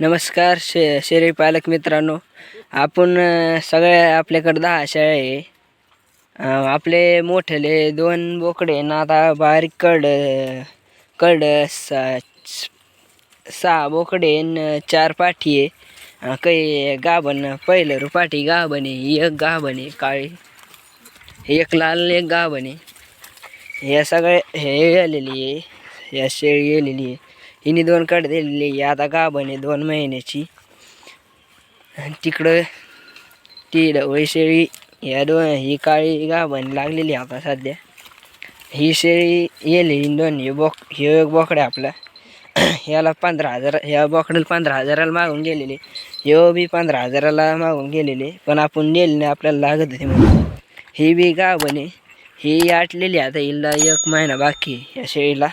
नमस्कार शे शेरी पालक मित्रांनो. आपण सगळ्या आपल्याकडं दहा शेळ्या आहे. आपले मोठेले दोन बोकडे ना आता बारीक कड कड सा सहा बोकडे न चार पाठी आहे. काही गाभण पहिलं रुपाठी गाभण आहे एक गाभण आहे काळी एक लाल एक गाभण आहे. या सगळे हे आलेली आहे या शेळी आलेली आहे. हिने दोन कड दिलेली आहे. आता गाभण आहे दोन महिन्याची. तिकडं ती ढवळी शेळी या दोन ही काळी गाभण लागलेली आहे आता सध्या. ही शेळी येली दोन. हे बोक हे एक बोकडा आपला. याला पंधरा हजार ह्या बोकड्याला पंधरा हजाराला मागून गेलेले. हे बी पंधरा हजाराला मागून गेलेले. पण आपण नेले नाही आपल्याला लागत होते म्हणून. ही बी गाभण आहे. ही आटलेली आता हिला एक महिना बाकी या शेळीला.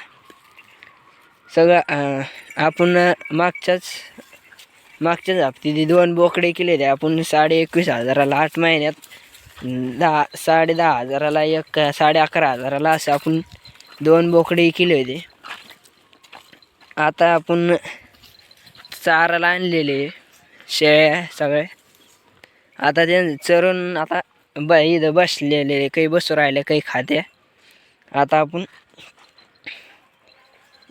सगळं आपण मागच्याच मागच्याच हप्ती दोन बोकडे केले ते आपण साडे एकवीस हजाराला आठ महिन्यात दहा साडे दहा हजाराला एक साडे अकरा हजाराला असं आपण दोन बोकडे केले होते. आता आपण चाराला आणलेले शेळ्या सगळे. आता ते चरून आता ब इथं बसलेले काही बसू राहिले काही खाते आता आपण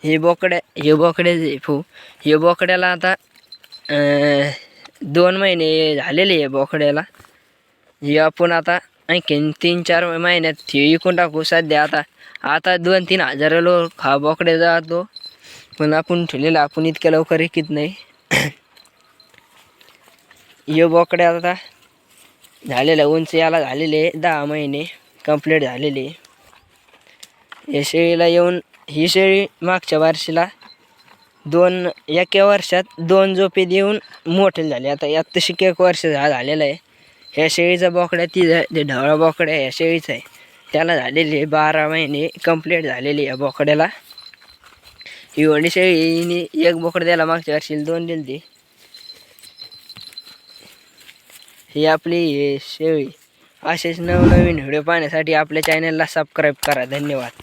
हे बोकड्या हे बोकड्याचे फू हे बोकड्याला आता दोन महिने झालेले आहे बोकड्याला. हे आपण आता आणखीन तीन चार महिन्यात हे विकून टाकू सध्या आता. आता दोन तीन हजार लोक हा बोकड्या जातो. पण आपण ठेवलेला आपण इतक्या लवकर विकत नाही. हे बोकड्या आता झालेलं उंच याला झालेले दहा महिने कंप्लीट झालेले. या शेळीला येऊन ही शेळी मागच्या वर्षीला दोन एका वर्षात दोन झोपे देऊन मोठे झाले. आता यात तशी एक वर्ष झा झालेलं आहे. ह्या शेळीचा बोकड्या ती ते ढवळा बोकड्या ह्या शेळीचा आहे. त्याला झालेले बारा महिने कंप्लीट झालेली या बोकड्याला. ही शेळीने एक बोकड द्यायला मागच्या वर्षीला दोन दिली ही आपली हे शेळी. असेच नवनवीन व्हिडिओ पाहण्यासाठी आपल्या चॅनलला सबस्क्राईब करा. धन्यवाद.